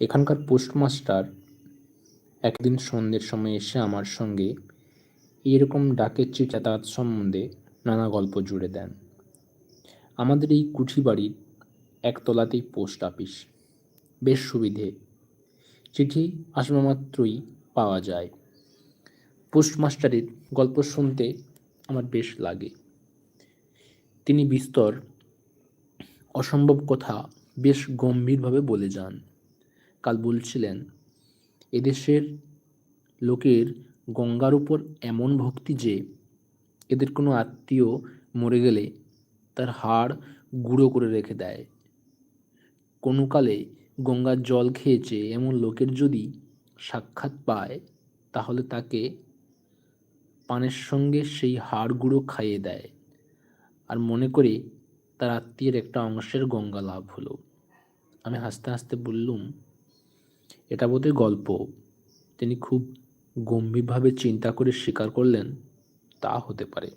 এখানকার পোস্টমাস্টার একদিন সন্ধ্যের সময় এসে আমার সঙ্গে এরকম ডাকের চিঠি যাতায়াত সম্বন্ধে নানা গল্প জুড়ে দেন। আমাদের এই কুঠি বাড়ির একতলাতেই পোস্ট অফিস। বেশ সুবিধে। চিঠি আসবা মাত্রই পাওয়া যায়। পোস্টমাস্টারের গল্প শুনতে আমার বেশ লাগে। তিনি বিস্তর অসম্ভব কথা বেশ গম্ভীরভাবে বলে যান। কাল বলছিলেন এদেশের লোকের গঙ্গার উপর এমন ভক্তি যে, এদের কোনো আত্মীয় মরে গেলে তার হাড় গুঁড়ো করে রেখে দেয়। কোনো কালে গঙ্গার জল খেয়েছে এমন লোকের যদি সাক্ষাৎ পায়, তাহলে তাকে পানের সঙ্গে সেই হাড় গুঁড়ো খাইয়ে দেয়। আর মনে করে তার আত্মীয়ের একটা অংশের গঙ্গা লাভ হলো। আমি হাসতে হাসতে বললুম এটা বোধহয় গল্প। তিনি খুব গম্ভীরভাবে চিন্তা করে স্বীকার করলেন তা হতে পারে।